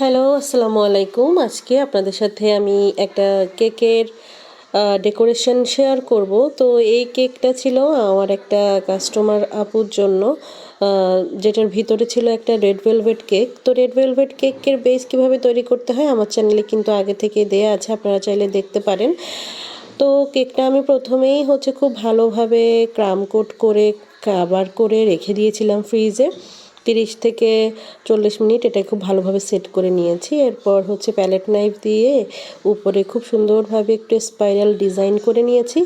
Hello, আসসালামু আলাইকুম। আজকে আপনাদের সাথে আমি একটা কেকের ডেকোরেশন শেয়ার করব। তো এই কেকটা ছিল আমার একটা কাস্টমার আপুর জন্য যেটার ভিতরে ছিল একটা রেড ভেলভেট কেক তো রেড ভেলভেট কেকের বেস কীভাবে তৈরি করতে হয় আমার চ্যানেলে কিন্তু আগে থেকে দেয়া আছে, আপনারা চাইলে দেখতে পারেন। তো কেকটা আমি প্রথমেই হচ্ছে খুব ভালোভাবে ক্রাম কোট করে কাবার করে রেখে দিয়েছিলাম ফ্রিজে তিরিশ থেকে চল্লিশ মিনিট এটা খুব ভালোভাবে সেট করে নিয়েছি। এরপর হচ্ছে প্যালেট নাইফ দিয়ে উপরে খুব সুন্দরভাবে একটু স্পাইরাল ডিজাইন করে নিয়েছি।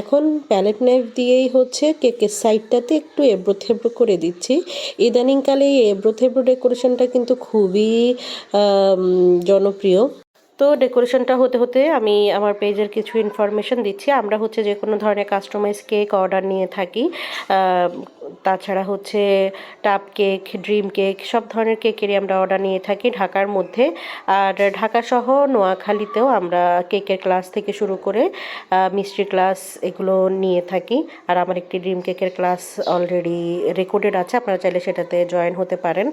এখন প্যালেট নাইফ দিয়েই হচ্ছে কেকের সাইডটাতে একটু এবড়ো করে দিচ্ছি। ইদানিংকালে এই এবড়ো ডেকোরেশনটা কিন্তু খুবই জনপ্রিয়। তো ডেকোরেশনটা হতে হতে আমি আমার পেজের কিছু ইনফরমেশন দিচ্ছি। আমরা হচ্ছে যে কোনো ধরনের কাস্টমাইজ কেক অর্ডার নিয়ে থাকি। তাছাড়া হচ্ছে টাপ কেক, ড্রিম কেক, সব ধরনের কেকেরই আমরা অর্ডার নিয়ে থাকি ঢাকার মধ্যে। আর ঢাকা সহ নোয়াখালীতেও আমরা কেকের ক্লাস থেকে শুরু করে মিষ্টির ক্লাস এগুলো নিয়ে থাকি। আর আমার একটি ড্রিম কেকের ক্লাস অলরেডি রেকর্ডেড আছে, আপনারা চাইলে সেটাতে জয়েন হতে পারেন।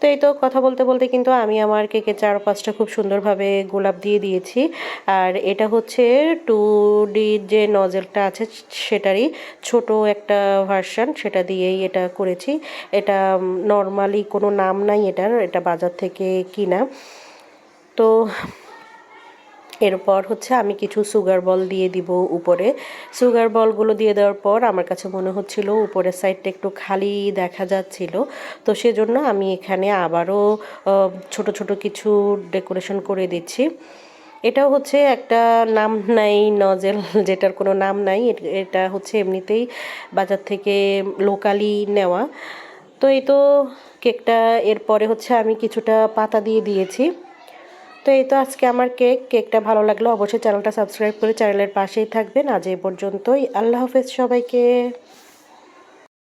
তো এই তো কথা বলতে বলতে কিন্তু আমি আমার কেকের চার পাঁচটা খুব সুন্দরভাবে গোলাপ দিয়ে দিয়েছি। আর এটা হচ্ছে টু ডির যে নজেলটা আছে, সেটারই ছোট একটা ভার্সন সেটা দিয়েই এটা করেছি। এটা নর্মালি কোনো নাম নাই এটার, এটা বাজার থেকে কিনা। তো এরপর হচ্ছে আমি কিছু সুগার বল দিয়ে দিব উপরে। সুগার বলগুলো দিয়ে দেওয়ার পর আমার কাছে মনে হচ্ছিল উপরের সাইডটা একটু খালি দেখা যাচ্ছিল। তো সেজন্য আমি এখানে আবারও ছোট ছোট কিছু ডেকোরেশন করে দিচ্ছি। এটাও হচ্ছে একটা নাম নাই, নজেল, যেটার কোনো নাম নাই। এট- এটা হচ্ছে এমনিতেই বাজার থেকে লোকালি নেওয়া। তো এই তো কেকটা, এরপরে হচ্ছে আমি কিছুটা পাতা দিয়ে দিয়েছি। তো এই তো আজকে আমার কেক, কেকটা ভালো লাগল অবশ্যই চ্যানেলটা সাবস্ক্রাইব করে চ্যানেলের পাশেই থাকবেন। আজ এই পর্যন্তই। আল্লাহ হাফেজ সবাইকে।